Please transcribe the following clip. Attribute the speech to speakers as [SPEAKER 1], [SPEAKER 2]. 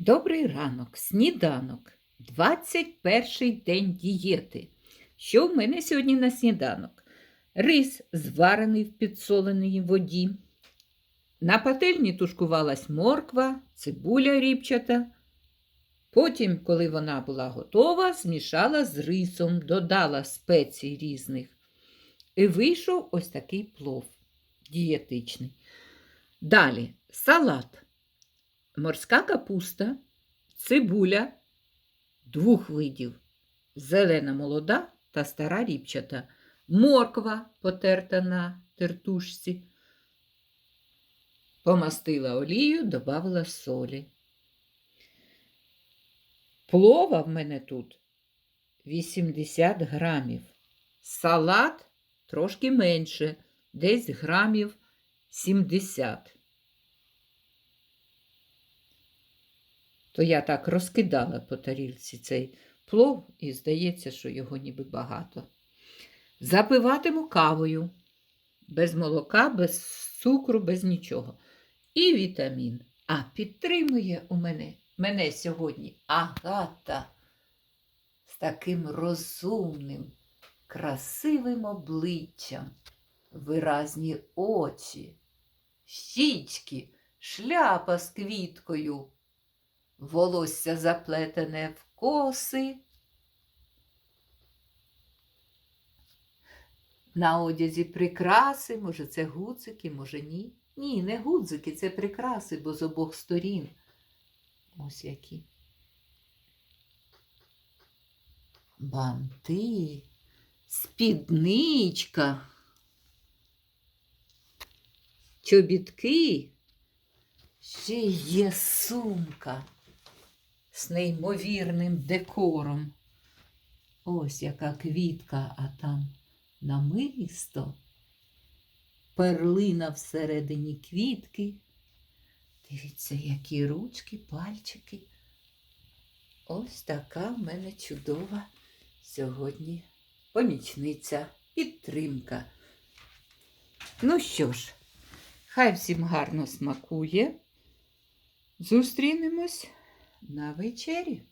[SPEAKER 1] Добрий ранок, сніданок. 21 день дієти. Що в мене сьогодні на сніданок? Рис, зварений в підсоленій воді. На пательні тушкувалась морква, цибуля ріпчата. Потім, коли вона була готова, змішала з рисом, додала спецій різних. І вийшов ось такий плов дієтичний. Далі салат морська капуста, цибуля двох видів, зелена молода та стара ріпчата, морква потерта на тертушці. Помастила олію, додала солі. Плова в мене тут 80 грамів. Салат трошки менше, десь грамів 70. То я так розкидала по тарілці цей плов, і здається, що його ніби багато. Запиватиму кавою, без молока, без цукру, без нічого. І вітамін. А підтримує у мене, мене сьогодні агата з таким розумним, красивим обличчям, виразні очі, щічки, шляпа з квіткою волосся заплетене в коси. На одязі прикраси, може, це гудзики, може ні. Ні, не гудзики, це прикраси, бо з обох сторін. Ось які. Банти, спідничка, чобітки, ще є сумка з неймовірним декором. Ось яка квітка, а там намисто, перлина всередині квітки. Дивіться, які ручки, пальчики. Ось така в мене чудова сьогодні помічниця, підтримка. Ну що ж, хай всім гарно смакує. Зустрінемось на вечері.